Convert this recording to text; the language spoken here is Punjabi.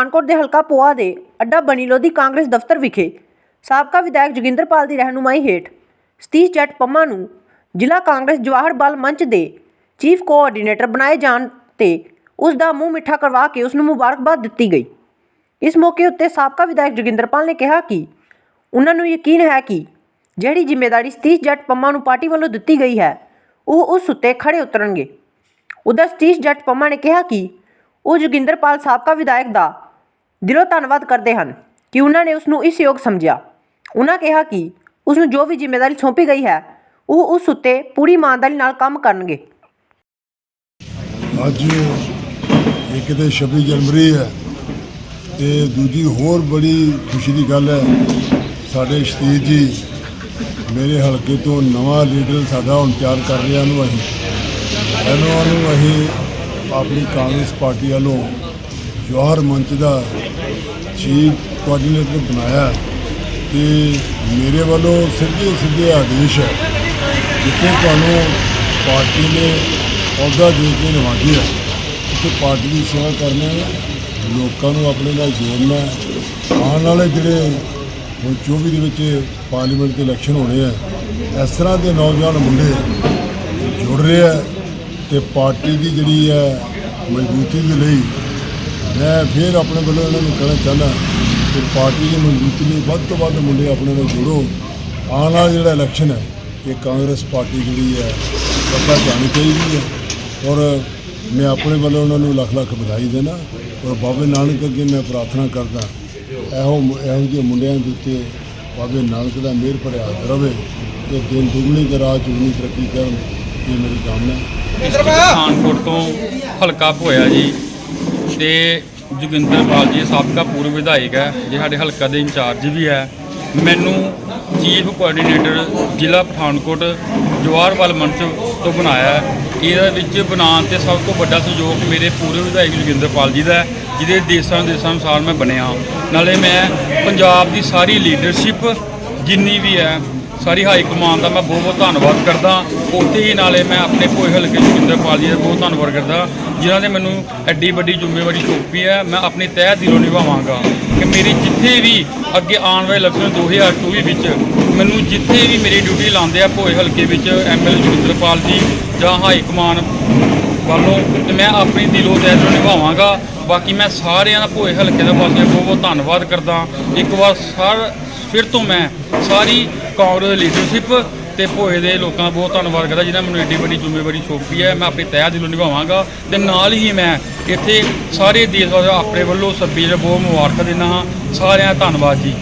ਪਠਾਨਕੋਟ ਦੇ ਹਲਕਾ ਪੋਆ ਦੇ ਅੱਡਾ ਬਣੀ ਲੋਧੀ ਕਾਂਗਰਸ ਦਫ਼ਤਰ ਵਿਖੇ ਸਾਬਕਾ ਵਿਧਾਇਕ ਜੋਗਿੰਦਰਪਾਲ ਦੀ ਰਹਿਨੁਮਾਈ ਹੇਠ ਸਤੀਸ਼ ਜੱਟ ਪੰਮਾ ਨੂੰ ਜ਼ਿਲ੍ਹਾ ਕਾਂਗਰਸ ਜਵਾਹਰ ਬਾਲ ਮੰਚ ਦੇ ਚੀਫ ਕੋਆਰਡੀਨੇਟਰ ਬਣਾਏ ਜਾਣ ਤੇ ਉਸ ਦਾ ਮੂੰਹ ਮਿੱਠਾ ਕਰਵਾ ਕੇ ਉਸ ਨੂੰ ਮੁਬਾਰਕਬਾਦ ਦਿੱਤੀ ਗਈ। ਇਸ ਮੌਕੇ ਉੱਤੇ ਸਾਬਕਾ ਵਿਧਾਇਕ ਜੋਗਿੰਦਰਪਾਲ ਨੇ ਕਿਹਾ ਕਿ ਉਹਨਾਂ ਨੂੰ ਯਕੀਨ ਹੈ ਕਿ ਜਿਹੜੀ ਜ਼ਿੰਮੇਵਾਰੀ ਸਤੀਸ਼ ਜੱਟ ਪੰਮਾ ਨੂੰ ਪਾਰਟੀ ਵੱਲੋਂ ਦਿੱਤੀ ਗਈ ਹੈ, ਉਹ ਉਸ ਉੱਤੇ ਖੜੇ ਉਤਰਨਗੇ। ਉਧਰ ਸਤੀਸ਼ ਜੱਟ ਪੰਮਾ ਨੇ ਕਿਹਾ ਕਿ ਉਹ ਜੋਗਿੰਦਰਪਾਲ ਸਾਬਕਾ ਵਿਧਾਇਕ ਦਾ ਦਿਲੋਂ ਧੰਨਵਾਦ ਕਰਦੇ ਹਨ ਕਿ ਉਹਨਾਂ ਨੇ ਉਸ ਨੂੰ ਇਸ ਯੋਗ ਸਮਝਿਆ। ਉਹਨਾਂ ਕਿਹਾ ਕਿ ਉਸ ਨੂੰ ਜੋ ਵੀ ਜ਼ਿੰਮੇਵਾਰੀ ਸੌਂਪੀ ਗਈ ਹੈ, ਉਹ ਉਸ ਉੱਤੇ ਪੂਰੀ ਇਮਾਨਦਾਰੀ ਨਾਲ ਕੰਮ ਕਰਨਗੇ। ਅੱਜ ਇੱਕ ਤੇ 26 ਜਨਵਰੀ ਹੈ ਤੇ ਦੂਜੀ ਹੋਰ ਬੜੀ ਖੁਸ਼ੀ ਦੀ ਗੱਲ ਹੈ, ਸਾਡੇ ਸ਼ਤੀਰ ਜੀ ਮੇਰੇ ਹਲਕੇ ਤੋਂ ਨਵਾਂ ਲੀਡਰ ਸਾਡਾ ਹੁਣ ਤਿਆਰ ਕਰ ਰਿਹਾ ਨੂੰ ਅਸੀਂ। ਇਹਨਾਂ ਨੂੰ ਅਸੀਂ ਆਪਣੀ ਕਾਂਗਰਸ ਪਾਰਟੀ ਵੱਲੋਂ ਜਵਾਹਰ ਮੰਚ ਦਾ ਚੀਫ ਕੋਆਰਡੀਨੇਟਰ ਬਣਾਇਆ ਤੇ ਮੇਰੇ ਵੱਲੋਂ ਸਿੱਧੇ ਸਿੱਧੇ ਆਦੇਸ਼ ਹੈ ਜਿੱਥੇ ਤੁਹਾਨੂੰ ਪਾਰਟੀ ਨੇ ਅਹੁਦਾ ਦੇ ਕੇ ਨਵਾਜਿਆ ਉੱਥੇ ਪਾਰਟੀ ਦੀ ਸੇਵਾ ਕਰਨਾ ਹੈ, ਲੋਕਾਂ ਨੂੰ ਆਪਣੇ ਨਾਲ ਜੋੜਨਾ ਆਉਣ ਵਾਲੇ ਜਿਹੜੇ ਹੁਣ 24 ਦੇ ਵਿੱਚ ਪਾਰਲੀਮੈਂਟ ਦੇ ਇਲੈਕਸ਼ਨ ਹੋਣੇ ਆ ਇਸ ਤਰ੍ਹਾਂ ਦੇ ਨੌਜਵਾਨ ਮੁੰਡੇ ਜੁੜ ਰਹੇ ਆ ਤੇ ਪਾਰਟੀ ਦੀ ਜਿਹੜੀ ਹੈ ਮਜ਼ਬੂਤੀ ਦੇ ਲਈ ਮੈਂ ਫਿਰ ਆਪਣੇ ਵੱਲੋਂ ਇਹਨਾਂ ਨੂੰ ਕਹਿਣਾ ਚਾਹੁੰਦਾ ਕਿ ਪਾਰਟੀ ਦੀ ਮਜ਼ਬੂਤੀ ਲਈ ਵੱਧ ਤੋਂ ਵੱਧ ਮੁੰਡੇ ਆਪਣੇ ਨਾਲ ਜੁੜੋ। ਆਉਣ ਵਾਲਾ ਜਿਹੜਾ ਇਲੈਕਸ਼ਨ ਹੈ, ਇਹ ਕਾਂਗਰਸ ਪਾਰਟੀ ਜਿਹੜੀ ਹੈ ਸੱਤਾ ਜਾਣੀ ਚਾਹੀਦੀ ਹੈ। ਔਰ ਮੈਂ ਆਪਣੇ ਵੱਲੋਂ ਉਹਨਾਂ ਨੂੰ ਲੱਖ ਲੱਖ ਵਧਾਈ ਦੇਣਾ ਔਰ ਬਾਬੇ ਨਾਨਕ ਅੱਗੇ ਮੈਂ ਪ੍ਰਾਰਥਨਾ ਕਰਦਾ, ਇਹੋ ਇਹੋ ਜਿਹੇ ਮੁੰਡਿਆਂ ਦੇ ਉੱਤੇ ਬਾਬੇ ਨਾਨਕ ਦਾ ਮਿਹਰ ਭਰਿਆ ਹੱਥ ਰਵੇ ਤੇ ਦਿਨ ਦੁਗਣੀ ਤੇ ਰਾਤ ਚੁਗਣੀ ਤਰੱਕੀ ਕਰਨ, ਇਹ ਮੇਰੀ ਕਾਮਨਾ ਹੈ। ਪਠਾਨਕੋਟ ਤੋਂ ਹਲਕਾ ਹੋਇਆ ਜੀ। ਤੇ ਜੋਗਿੰਦਰਪਾਲ ਜੀ ਸਾਬਕਾ ਪੂਰਵ ਵਿਧਾਇਕ ਹੈ, ਜੇ ਸਾਡੇ ਹਲਕਾ ਦੇ ਇੰਚਾਰਜ ਵੀ ਹੈ। ਮੈਨੂੰ ਚੀਫ ਕੋਆਰਡੀਨੇਟਰ ਜ਼ਿਲ੍ਹਾ ਪਠਾਨਕੋਟ ਜਵਾਹਰਵਾਲ ਮੰਚ ਤੋਂ ਬਣਾਇਆ ਇਹਦੇ ਵਿੱਚ ਬਣਾਉਣ ਤੇ ਸਭ ਤੋਂ ਵੱਡਾ ਸਹਿਯੋਗ ਮੇਰੇ ਪੂਰਵ ਵਿਧਾਇਕ ਜੋਗਿੰਦਰਪਾਲ ਜੀ ਦਾ ਜਿਹਦੇ ਦੇਸ਼ਾਂ ਦੇਸ਼ਾਂ ਅਨੁਸਾਰ ਮੈਂ ਬਣਿਆ ਨਾਲੇ ਮੈਂ ਪੰਜਾਬ ਦੀ ਸਾਰੀ ਲੀਡਰਸ਼ਿਪ ਜਿੰਨੀ ਵੀ ਹੈ ਸਾਰੀ ਹਾਈ ਕਮਾਨ ਦਾ ਮੈਂ ਬਹੁਤ ਬਹੁਤ ਧੰਨਵਾਦ ਕਰਦਾ। ਉੱਥੇ ਹੀ ਨਾਲੇ ਮੈਂ ਆਪਣੇ ਭੋਏ ਹਲਕੇ ਜੋਗਿੰਦਰਪਾਲ ਜੀ ਦਾ ਬਹੁਤ ਧੰਨਵਾਦ ਕਰਦਾ, ਜਿਨ੍ਹਾਂ ਨੇ ਮੈਨੂੰ ਐਡੀ ਵੱਡੀ ਜ਼ਿੰਮੇਵਾਰੀ ਸੌਂਪੀ ਹੈ। ਮੈਂ ਆਪਣੀ ਤਹਿ ਦਿਲੋਂ ਨਿਭਾਵਾਂਗਾ ਕਿ ਮੇਰੀ ਜਿੱਥੇ ਵੀ ਅੱਗੇ ਆਉਣ ਵਾਲੇ ਇਲੈਕਸ਼ਨ 2024 ਵਿੱਚ ਮੈਨੂੰ ਜਿੱਥੇ ਵੀ ਮੇਰੀ ਡਿਊਟੀ ਲਾਉਂਦੇ ਆ ਭੋਏ ਹਲਕੇ ਵਿੱਚ ਐਮਐਲ ਜੋਗਿੰਦਰਪਾਲ ਜੀ ਜਾਂ ਹਾਈ ਕਮਾਨ ਵੱਲੋਂ, ਤੇ ਮੈਂ ਆਪਣੀ ਦਿਲੋਂ ਤਹਿ ਦਿਲੋਂ ਨਿਭਾਵਾਂਗਾ। ਬਾਕੀ ਮੈਂ ਸਾਰਿਆਂ ਦਾ ਭੋਏ ਹਲਕੇ ਦਾ ਵਾਸੀਆਂ ਬਹੁਤ ਬਹੁਤ ਧੰਨਵਾਦ ਕਰਦਾ। ਇੱਕ ਵਾਰ ਸਰ ਫਿਰ ਤੋਂ ਮੈਂ ਸਾਰੀ ਕਾਂਗਰਸ ਲੀਡਰਸ਼ਿਪ ਤੇ ਭੋਏ ਦੇ ਲੋਕਾਂ ਦਾ ਬਹੁਤ ਧੰਨਵਾਦ ਕਰਦਾ ਜਿਨ੍ਹਾਂ ਮੈਨੂੰ ਐਡੀ ਵੱਡੀ ਜ਼ਿੰਮੇਵਾਰੀ ਸੌਂਪੀ ਹੈ। ਮੈਂ ਆਪਣੀ ਤਹਿ ਦਿਲੋਂ ਨਿਭਾਵਾਂਗਾ ਤੇ ਨਾਲ ਹੀ ਮੈਂ ਇੱਥੇ ਸਾਰੇ ਦੇਸ਼ ਵਾਸੀਆਂ ਆਪਣੇ ਵੱਲੋਂ ਸੱਭੀ ਦੇ ਬਹੁਤ ਮੁਬਾਰਕਾਂ ਦਿੰਦਾ ਹਾਂ। ਸਾਰਿਆਂ ਦਾ ਧੰਨਵਾਦ ਜੀ।